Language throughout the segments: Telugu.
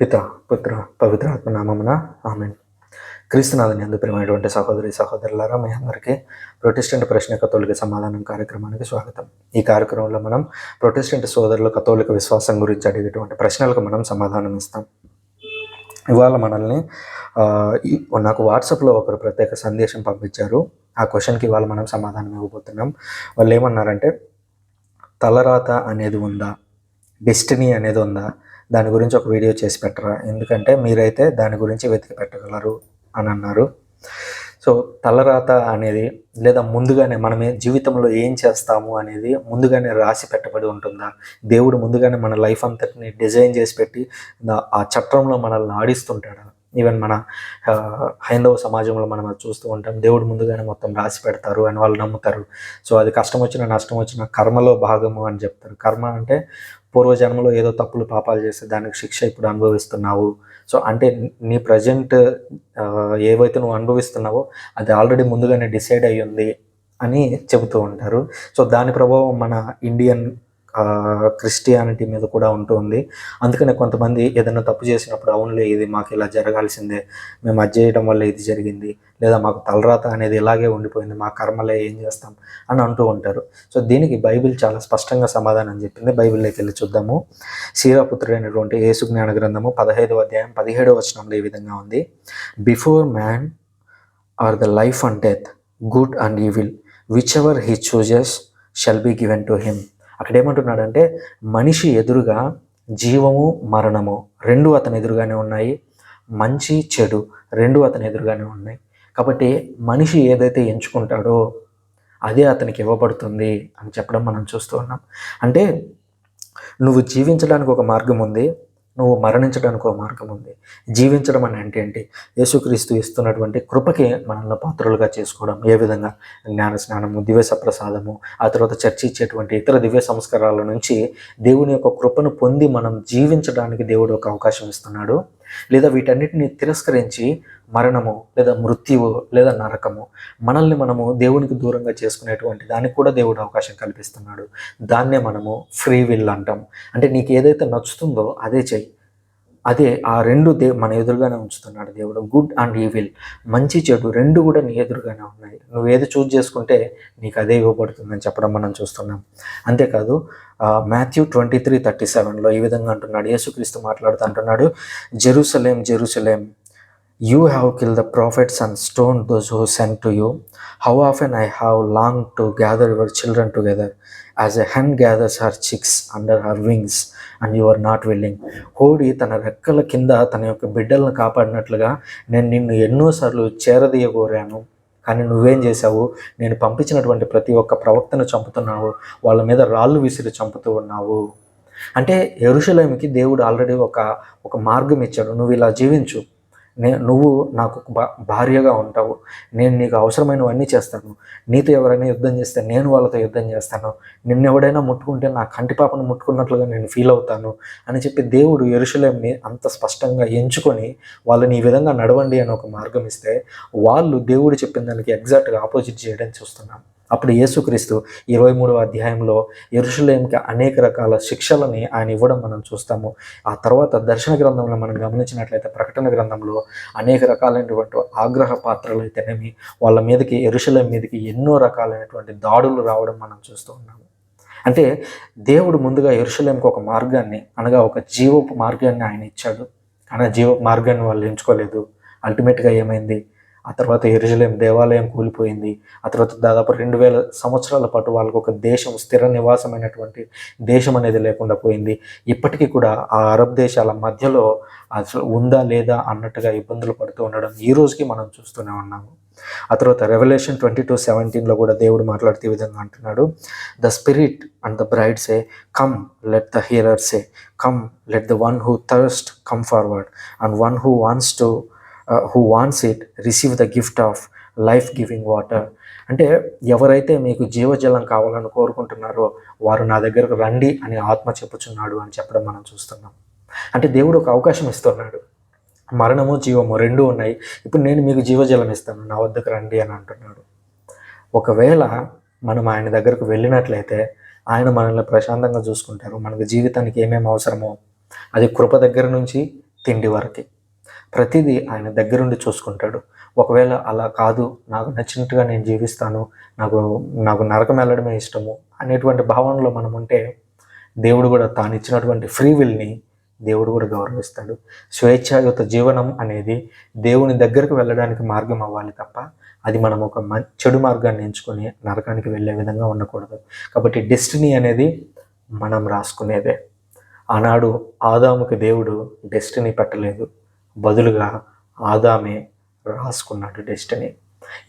పిత పుత్ర పవిత్ర ఆత్మ నామమున ఆమె క్రీస్తునాథని అందు ప్రేమైనటువంటి సహోదరి సహోదరులారా మీ అందరికీ ప్రొటెస్టెంట్ ప్రశ్న కథోలిక సమాధానం కార్యక్రమానికి స్వాగతం. ఈ కార్యక్రమంలో మనం ప్రొటెస్టెంట్ సోదరులు కథోలిక విశ్వాసం గురించి అడిగేటువంటి ప్రశ్నలకు మనం సమాధానం ఇస్తాం. ఇవాళ మనల్ని ఈ- నాకు వాట్సాప్లో ఒకరు ప్రత్యేక సందేశం పంపించారు. ఆ క్వశ్చన్కి ఇవాళ మనం సమాధానం ఇవ్వబోతున్నాం. వాళ్ళు ఏమన్నారంటే తలరాత అనేది ఉందా? డెస్టినీ అనేది ఉందా? దాని గురించి ఒక వీడియో చేసి పెట్టరా? ఎందుకంటే మీరైతే దాని గురించి వెతికి పెట్టగలరు అని అన్నారు. సో తలరాత అనేది లేదా ముందుగానే మనం జీవితంలో ఏం చేస్తాము అనేది ముందుగానే రాసి పెట్టబడి ఉంటుందా? దేవుడు ముందుగానే మన లైఫ్ అంతటిని డిజైన్ చేసి పెట్టి ఆ చట్రంలో మనల్ని ఆడిస్తుంటాడా? ఈవెన్ మన హైందవ సమాజంలో మనం అది చూస్తూ ఉంటాం దేవుడు ముందుగానే మొత్తం రాసి పెడతారు అని వాళ్ళు నమ్ముతారు. సో అది కష్టం వచ్చిన నష్టం వచ్చిన కర్మలో భాగము అని చెప్తారు. కర్మ అంటే పూర్వజన్మలో ఏదో తప్పులు పాపాలు చేస్తే దానికి శిక్ష ఇప్పుడు అనుభవిస్తున్నావు. సో అంటే నీ ప్రజెంట్ ఏవైతే నువ్వు అనుభవిస్తున్నావో అది ఆల్రెడీ ముందుగానే డిసైడ్ అయ్యి ఉంది అని చెబుతూ ఉంటారు. సో దాని ప్రభావం మన ఇండియన్ క్రిస్టియానిటీ మీద కూడా ఉంటుంది అందుకనే కొంతమంది ఏదైనా తప్పు చేసినప్పుడు అవునులే ఇది మాకు ఇలా జరగాల్సిందే మేము అది చేయడం వల్ల ఇది జరిగింది లేదా మాకు తలరాత అనేది ఇలాగే ఉండిపోయింది మా కర్మలే ఏం చేస్తాం అని అంటూ ఉంటారు. సో దీనికి బైబిల్ చాలా స్పష్టంగా సమాధానం చెప్పింది. బైబిల్లోకి వెళ్ళి చూద్దాము. సీరాపుత్రుడైనటువంటి యేసు జ్ఞాన గ్రంథము పదహైదవ అధ్యాయం పదిహేడవ వచనంలో ఈ విధంగా ఉంది. Before man are the life and death good and evil whichever he chooses shall be given to him అక్కడ ఏమంటున్నాడంటే మనిషి ఎదురుగా జీవము మరణము రెండు అతని ఎదురుగానే ఉన్నాయి. మంచి చెడు రెండు అతని ఎదురుగానే ఉన్నాయి. కాబట్టి మనిషి ఏదైతే ఎంచుకుంటాడో అదే అతనికి ఇవ్వబడుతుంది అని చెప్పడం మనం చూస్తూ ఉన్నాం. అంటే నువ్వు జీవించడానికి ఒక మార్గం ఉంది. నువ్వు మరణించడానికి ఒక మార్గం ఉంది. జీవించడం అని అంటే ఏంటి? యేసుక్రీస్తు ఇస్తున్నటువంటి కృపకి మనల్ని పాత్రలుగా చేసుకోవడం. ఏ విధంగా? జ్ఞాన స్నానము దివ్య సప్రసాదము ఆ తర్వాత చర్చించేటువంటి ఇతర దివ్య సంస్కారాల నుంచి దేవుని యొక్క కృపను పొంది మనం జీవించడానికి దేవుడు ఒక అవకాశం ఇస్తున్నాడు. లేదా వీటన్నిటిని తిరస్కరించి మరణము లేదా మృత్యువు లేదా నరకము మనల్ని మనము దేవునికి దూరంగా చేసుకునేటువంటి దానికి కూడా దేవుడు అవకాశం కల్పిస్తున్నాడు. దాన్నే మనము ఫ్రీ విల్ అంటాం. అంటే నీకు ఏదైతే నచ్చుతుందో అదే చెయ్యి. అదే ఆ రెండు దే మన ఎదురుగానే ఉంచుతున్నాడు దేవుడు. గుడ్ అండ్ ఈవిల్ మంచి చెడు రెండు కూడా నీ ఎదురుగానే ఉన్నాయి. నువ్వు ఏది చూజ్ చేసుకుంటే నీకు అదే ఇవ్వబడుతుందని చెప్పడం మనం చూస్తున్నాం. అంతేకాదు మాథ్యూ ట్వంటీ త్రీ థర్టీ సెవెన్లో ఈ విధంగా అంటున్నాడు. యేసుక్రీస్తు మాట్లాడుతూ అంటున్నాడు Jerusalem Jerusalem you have kill the prophets and stone those who send to you how often I have long to gather your children together as a hen gathers her chicks under her wings and you are not willing హోడి తన రెక్కల కింద తన యొక్క బిడ్డలను కాపాడినట్లుగా నేను నిన్ను ఎన్నోసార్లు చేరదీయగోరాను. కానీ నువ్వేం చేశావు? నేను పంపించినటువంటి ప్రతి ఒక్క ప్రవక్తను చంపుతున్నావు. వాళ్ళ మీద రాళ్ళు విసిరి చంపుతూ ఉన్నావు. అంటే ఎరుషలేమికి దేవుడు ఆల్రెడీ ఒక ఒక మార్గం ఇచ్చాడు. నువ్వు ఇలా జీవించు. నే నువ్వు నాకు భా- భార్యగా ఉంటావు. నేను నీకు అవసరమైనవన్నీ చేస్తాను. నీతో ఎవరైనా యుద్ధం చేస్తే నేను వాళ్ళతో యుద్ధం చేస్తాను. నిన్ను ఎవడైనా ముట్టుకుంటే నా కంటిపాపను ముట్టుకున్నట్లుగా నేను ఫీల్ అవుతాను అని చెప్పి దేవుడు ఎరుషులేంని అంత స్పష్టంగా ఎంచుకొని వాళ్ళని ఈ విధంగా నడవండి అని ఒక మార్గం ఇస్తే వాళ్ళు దేవుడు చెప్పిన దానికి ఎగ్జాక్ట్గా ఆపోజిట్ చేయడం చూస్తున్నాం. అప్పుడు యేసుక్రీస్తు ఇరవై మూడవ అధ్యాయంలో ఎరుషులేంకి అనేక రకాల శిక్షలని ఆయన ఇవ్వడం మనం చూస్తాము. ఆ తర్వాత దర్శన గ్రంథంలో మనం గమనించినట్లయితే ప్రకటన గ్రంథంలో అనేక రకాలైనటువంటి ఆగ్రహ పాత్రలు అయితేనేమి వాళ్ళ మీదకి ఎరుషులేం మీదకి ఎన్నో రకాలైనటువంటి దాడులు రావడం మనం చూస్తూ ఉన్నాము. అంటే దేవుడు ముందుగా ఎరుషులేంకి ఒక మార్గాన్ని అనగా ఒక జీవపు మార్గాన్ని ఆయన ఇచ్చాడు. కానీ జీవ మార్గాన్ని వాళ్ళు ఎంచుకోలేదు. అల్టిమేట్గా ఏమైంది? ఆ తర్వాత ఎరుజలేం దేవాలయం కూలిపోయింది. ఆ తర్వాత దాదాపు రెండు వేల సంవత్సరాల పాటు వాళ్ళకు ఒక దేశం స్థిర నివాసమైనటువంటి దేశం అనేది లేకుండా పోయింది. ఇప్పటికీ కూడా ఆ అరబ్ దేశాల మధ్యలో అసలు ఉందా లేదా అన్నట్టుగా ఇబ్బందులు పడుతూ ఉండడం ఈ రోజుకి మనం చూస్తూనే ఉన్నాము. ఆ తర్వాత రెవల్యూషన్ ట్వంటీ టూ సెవెంటీన్లో కూడా దేవుడు మాట్లాడుతూ విధంగా అంటున్నాడు. The spirit and the bride say come let the hearer say come let the one who thirst come forward and one who wants to who wants it receive the gift of life giving water అంటే ఎవరైతే మీకు జీవజలం కావాలని కోరుకుంటున్నారో వారు నా దగ్గరకు రండి అని ఆత్మ చెప్పుచున్నాడు అని చెప్పడం మనం చూస్తున్నాం. అంటే దేవుడు ఒక అవకాశం ఇస్తున్నాడు. మరణము జీవము రెండూ ఉన్నాయి. ఇప్పుడు నేను మీకు జీవజలం ఇస్తాను నా వద్దకు రండి అని అంటున్నాడు. ఒకవేళ మనం ఆయన దగ్గరకు వెళ్ళినట్లయితే ఆయన మనల్ని ప్రశాంతంగా చూసుకుంటారు. మనకు జీవితానికి ఏమేమి అవసరమో అది కృప దగ్గర నుంచి తిండి వరకు. ప్రతిదీ ఆయన దగ్గరుండి చూసుకుంటాడు. ఒకవేళ అలా కాదు నాకు నచ్చినట్టుగా నేను జీవిస్తాను నాకు నాకు నరకం వెళ్ళడమే ఇష్టము అనేటువంటి భావనలో మనం ఉంటే దేవుడు కూడా తాను ఇచ్చినటువంటి ఫ్రీ విల్ని దేవుడు కూడా గౌరవిస్తాడు. స్వేచ్ఛాయుత జీవనం అనేది దేవుని దగ్గరకు వెళ్ళడానికి మార్గం అవ్వాలి తప్ప అది మనం ఒక మ- చెడు మార్గాన్ని ఎంచుకొని నరకానికి వెళ్ళే విధంగా ఉండకూడదు. కాబట్టి డెస్టినీ అనేది మనం రాసుకునేదే. ఆనాడు ఆదాముకి దేవుడు డెస్టినీ పెట్టలేదు. బదులుగా ఆదామే రాసుకున్నాడు డెస్టినీ.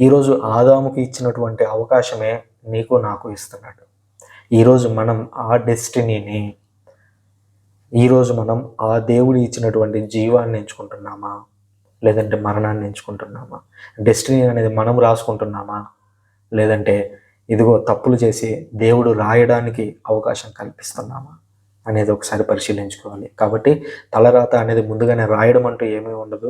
ఈరోజు ఆదాముకి ఇచ్చినటువంటి అవకాశమే నీకు నాకు ఇస్తున్నాడు. ఈరోజు మనం ఆ డెస్టినీని ఈరోజు మనం ఆ దేవుడు ఇచ్చినటువంటి జీవాన్ని ఎంచుకుంటున్నామా? లేదంటే మరణాన్ని ఎంచుకుంటున్నామా? డెస్టినీ అనేది మనం రాసుకుంటున్నామా? లేదంటే ఇదిగో తప్పులు చేసి దేవుడు రాయడానికి అవకాశం కల్పిస్తున్నామా? అనేది ఒకసారి పరిశీలించుకోవాలి. కాబట్టి తలరాత అనేది ముందుగానే రాయడం అంటూ ఏమీ ఉండదు.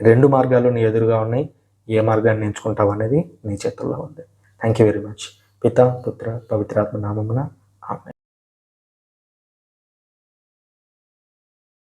రెండు మార్గాలు నీ ఎదురుగా ఉన్నాయి. ఏ మార్గాన్ని ఎంచుకుంటావు అనేది నీ చేతుల్లో ఉంది. థ్యాంక్ యూ వెరీ మచ్ పిత పుత్ర పవిత్రాత్మ నామమున ఆమె